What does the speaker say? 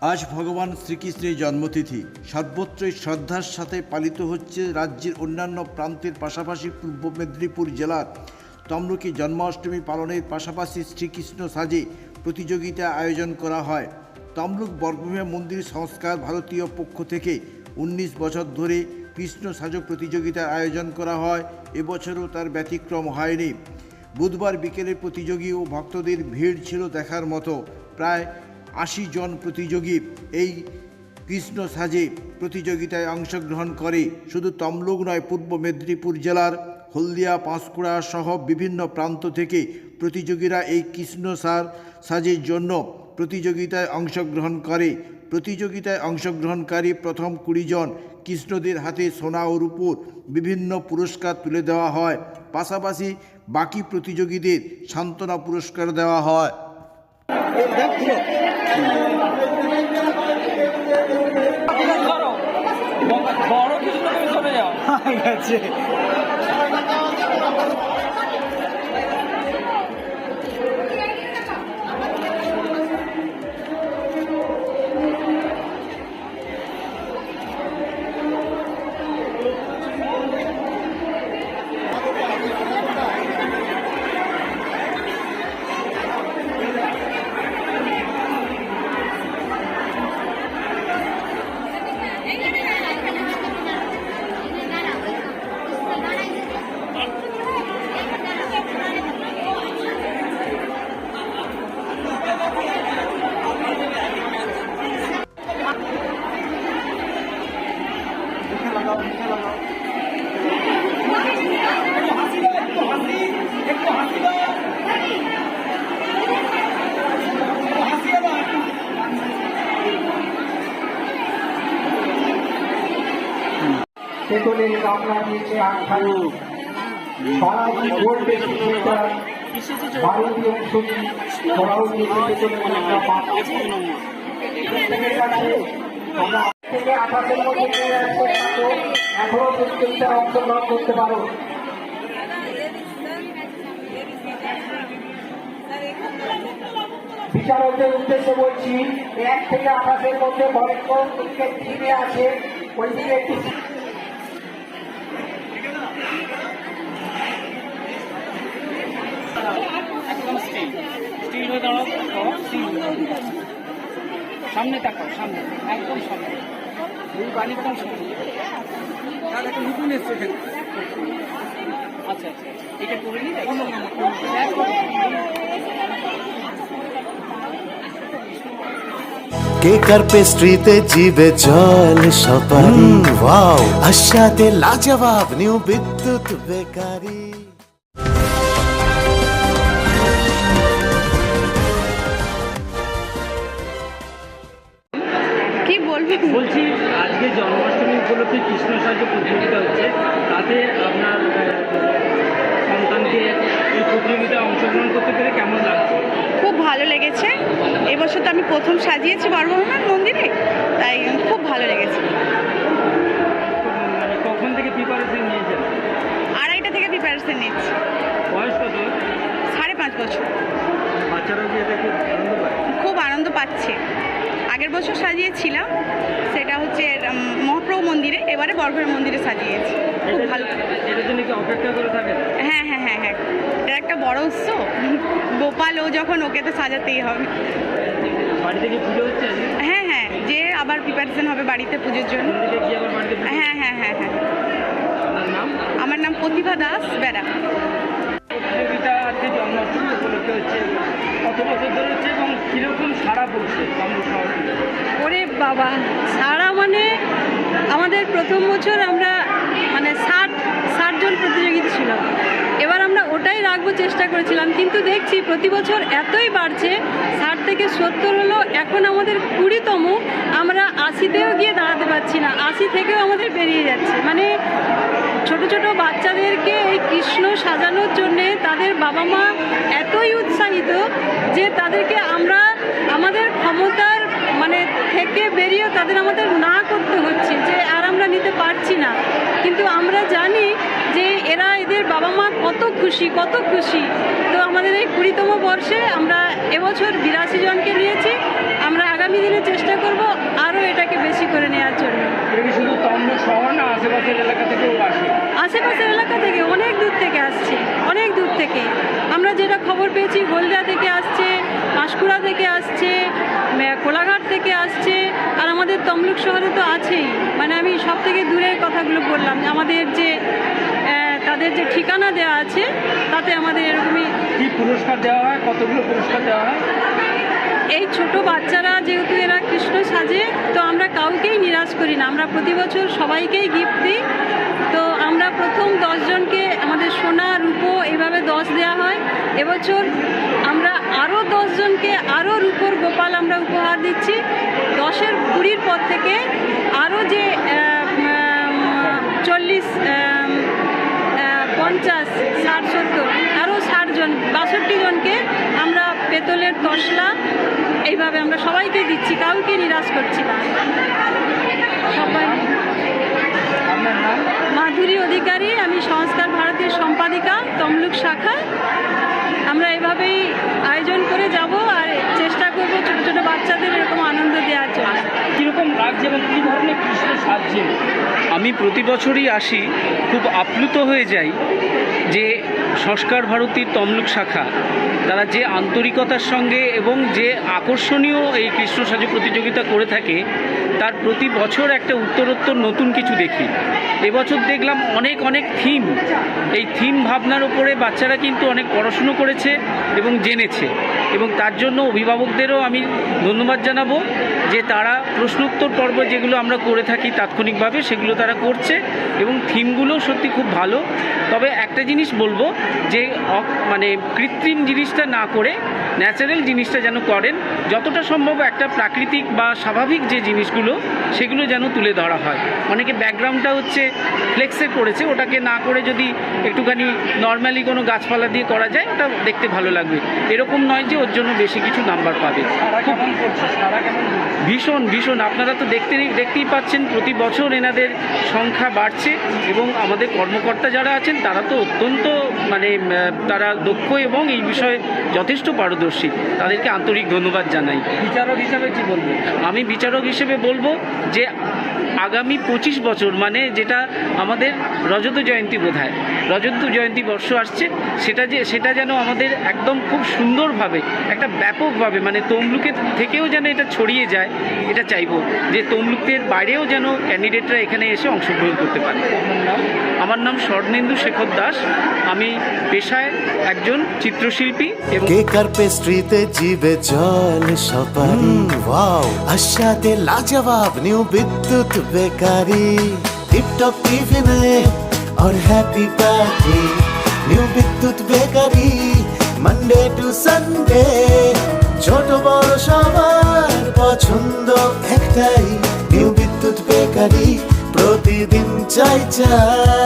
আজ ভগবান শ্রীকৃষ্ণের জন্মতিথি। সর্বত্রই শ্রদ্ধার সাথে পালিত হচ্ছে রাজ্যের অন্যান্য প্রান্তের পাশাপাশি পূর্ব মেদিনীপুর জেলার। তমলুকি জন্মাষ্টমী পালনের পাশাপাশি শ্রীকৃষ্ণ সাজে প্রতিযোগিতা আয়োজন করা হয়। তমলুক বর্গভূমি মন্দির সংস্কার ভারতীয় পক্ষ থেকে উনিশ বছর ধরে কৃষ্ণ সাজো প্রতিযোগিতার আয়োজন করা হয়। এবছরও তার ব্যতিক্রম হয়নি। বুধবার বিকেলে প্রতিযোগী ও ভক্তদের ভিড় ছিল দেখার মতো। প্রায় আশি জন প্রতিযোগী এই কৃষ্ণ সাজে প্রতিযোগিতায় অংশগ্রহণ করে। শুধু তমলুক নয়, পূর্ব মেদিনীপুর জেলার হলদিয়া, পাঁশকুড়া সহ বিভিন্ন প্রান্ত থেকে প্রতিযোগীরা এই কৃষ্ণ সার সাজের জন্য প্রতিযোগিতায় অংশগ্রহণ করে। প্রতিযোগিতায় অংশগ্রহণকারী প্রথম কুড়ি জন কৃষ্ণদের হাতে সোনা ও রূপোর বিভিন্ন পুরস্কার তুলে দেওয়া হয়। পাশাপাশি বাকি প্রতিযোগীদের সান্ত্বনা পুরস্কার দেওয়া হয়। বড় কিছু তুমি চলে যাও গেছে তেতুলের কামরা নিচে আটখানি বালাজি গোল্ড সেন্টার ভারতীয় ছবি ওরাও নিচে তেতুলের কামরা পাঁচ প্রত্যেকের কাছে আমরা থেকে আঠাশের মধ্যে নিয়ে যাচ্ছি থাকো এখনও প্রত্যেকটা অংশগ্রহণ করতে পারো। বিচারকদের উদ্দেশ্যে বলছি এক থেকে আঠাশের মধ্যে ভয়ঙ্কর ক্রিকেট টিমে আছে। ওই দিকে একটু সামনে তাকাও সামনে একদম সামনে। এই বাড়ি একদম সামনে। আচ্ছা আচ্ছা এটা করে নিই কেকার পেস্ট্রিতে জিবে জল সপারি? ওয়াও। আশাতে লাজবাব নিউ বিদ্যুৎ বেকারি। অংশগ্রহণ করতে পেরে কেমন লাগছে? খুব ভালো লেগেছে। এবছর তো আমি প্রথম সাজিয়েছি বর্বহমান মন্দিরে তাই খুব ভালো লেগেছে। মানে কখন থেকে প্রিপারেশন নিয়েছেন? আড়াইটা থেকে প্রিপারেশন নিচ্ছি। বয়স কত? সাড়ে পাঁচ বছর। বাচ্চারাও কি এতে খুব আনন্দ পায়? খুব আনন্দ পাচ্ছে। আগের বছর সাজিয়েছিলাম সেটা হচ্ছে মহাপ্রভু মন্দিরে এবারে বর্গের মন্দিরে সাজিয়েছি। খুব ভালো। এটার জন্য কি অপেক্ষা করে থাকেন? হ্যাঁ হ্যাঁ হ্যাঁ হ্যাঁ। এটা একটা বড় উৎসব। গোপাল ও যখন ওকে তো সাজাতেই হবে। বাড়িতে কি পুজো হচ্ছে? আজকে হ্যাঁ হ্যাঁ যে আবার প্রিপারেশন হবে বাড়িতে পুজোর জন্য? হ্যাঁ হ্যাঁ হ্যাঁ হ্যাঁ। আমার নাম প্রতিভা দাস বেড়া। ওরে বাবা সারা মানে আমাদের প্রথম বছর আমরা প্রতিযোগিতা ছিল। এবার আমরা ওটাই রাখব চেষ্টা করেছিলাম, কিন্তু দেখছি প্রতি বছর এতই বাড়ছে, ষাট থেকে সত্তর হলো এখন আমাদের কুড়িতম, আমরা আশিতেও গিয়ে দাঁড়াতে পারছি না, আশি থেকেও আমাদের বেরিয়ে যাচ্ছে। মানে ছোট ছোট বাচ্চাদেরকে এই কৃষ্ণ সাজানোর জন্যে তাদের বাবা মা এতই উৎসাহিত যে তাদেরকে আমরা আমাদের ক্ষমতার মানে থেকে বেরিয়ে তাদের আমাদের না করতে হচ্ছে, যে আর আমরা নিতে পারছি না। কিন্তু আমরা জানি যে এরা এদের বাবা মা কত খুশি কত খুশি। তো আমাদের এই কুড়িতম বর্ষে আমরা এবছর বিরাশি জনকে নিয়েছি। আমরা আগামী দিনে চেষ্টা করব আরও এটাকে বেশি করে নেওয়ার জন্য। আশেপাশের এলাকা থেকে অনেক দূর থেকে আসছে অনেক দূর থেকে। আমরা যেটা খবর পেয়েছি হলদিয়া থেকে আসছে পাঁশকুড়া থেকে আসছে কোলাঘাট থেকে আসছে আর আমাদের তমলুক শহরে তো আছেই। মানে আমি সব থেকে দূরে কথাগুলো বললাম আমাদের যে তাদের যে ঠিকানা দেওয়া আছে তাতে আমাদের এরকমই কি পুরস্কার দেওয়া হয়? কতগুলো পুরস্কার দেওয়া হয়? এই ছোট বাচ্চারা যেহেতু এরা কৃষ্ণ সাজে তো আমরা কাউকেই নিরাশ করি না। আমরা প্রতি বছর সবাইকেই গিফট দিই। তো আমরা প্রথম দশজনকে আমাদের সোনা রূপো এভাবে দশ দেওয়া হয়। এবছর আমরা আরও দশজনকে আরও রূপোর গোপাল আমরা উপহার দিচ্ছি। দশের কুড়ির পর থেকে আরও যে পঞ্চাশ ষাট সত্তর আরও ষাটজন বাষট্টি জনকে আমরা পেতলের তসলা এইভাবে আমরা সবাইকে দিচ্ছি কাউকে নিরাশ করছি না। সবাই। মাধুরী অধিকারী আমি সংস্কার ভারতের সম্পাদিকা তমলুক শাখা। আমরা এভাবেই আয়োজন করে যাব আর চেষ্টা করব ছোটো ছোটো বাচ্চাদের এরকম আনন্দ দেওয়ার জন্য। কীরকম লাগছে এবং কী ধরনের কৃষ্ণ সাজছে আমি প্রতি বছরই আসি, খুব আপ্লুত হয়ে যাই যে সংস্কার ভারতীর তমলুক শাখা, তারা যে আন্তরিকতার সঙ্গে এবং যে আকর্ষণীয় এই কৃষ্ণ সাজু প্রতিযোগিতা করে থাকে তার প্রতি বছর একটা উত্তরোত্তর নতুন কিছু দেখি। এবছর দেখলাম অনেক অনেক থিম এই থিম ভাবনার উপরে বাচ্চারা কিন্তু অনেক পড়াশুনো করেছে এবং জেনেছে। এবং তার জন্য অভিভাবকদেরও আমি ধন্যবাদ জানাব যে তারা প্রশ্নোত্তর পর্ব যেগুলো আমরা করে থাকি তাৎক্ষণিকভাবে সেগুলো তারা করছে এবং থিমগুলো সত্যি খুব ভালো। তবে একটা জিনিস বলব যে মানে কৃত্রিম জিনিসটা না করে ন্যাচারাল জিনিসটা যেন করেন, যতটা সম্ভব একটা প্রাকৃতিক বা স্বাভাবিক যে জিনিসগুলো সেগুলো যেন তুলে ধরা হয়। অনেকে ব্যাকগ্রাউন্ডটা হচ্ছে ফ্লেক্সে করেছে ওটাকে না করে যদি একটুখানি নর্মালি কোনো গাছপালা দিয়ে করা যায় ওটা দেখতে ভালো লাগবে। এরকম নয় যে ওর জন্য বেশি কিছু নাম্বার পাবে? ভীষণ ভীষণ। আপনারা তো দেখতে দেখতেই পাচ্ছেন প্রতি বছর এনাদের সংখ্যা বাড়ছে এবং আমাদের কর্মকর্তা যারা আছেন তারা তো অত্যন্ত মানে তারা দক্ষ এবং এই বিষয়ে যথেষ্ট পারদর্শী। তাদেরকে আন্তরিক ধন্যবাদ জানাই। বিচারক হিসাবে কি বলব আমি বিচারক হিসেবে বলব যে আগামী পঁচিশ বছর মানে যেটা আমাদের রজত জয়ন্তী বোধ হয় রজত জয়ন্তী বর্ষ আসছে, সেটা যে, সেটা যেন আমাদের একদম খুব সুন্দরভাবে, একটা ব্যাপকভাবে মানে তমলুকে থেকেও যেন এটা ছড়িয়ে যায়, এটা চাইব, যে তমলুকের বাইরেও যেন ক্যান্ডিডেটরা এখানে এসে অংশগ্রহণ করতে পারে। আমার নাম স্বর্ণেন্দু শেখর দাস আমি পেশায় একজন চিত্রশিল্পী এবং কেকার পেস্ট্রিতে জিবে জল সপারি ওয়াও আশাতে লাজবাব নিউ বিদ্যুৎ বেকারি টিপটপ টিফিনে और happy party new Bidyut bakery Monday to Sunday ছোট বড় সবার পছন্দ একটাই নিউ বিদ্যুৎ বেকারি প্রতিদিন চাই চাই না না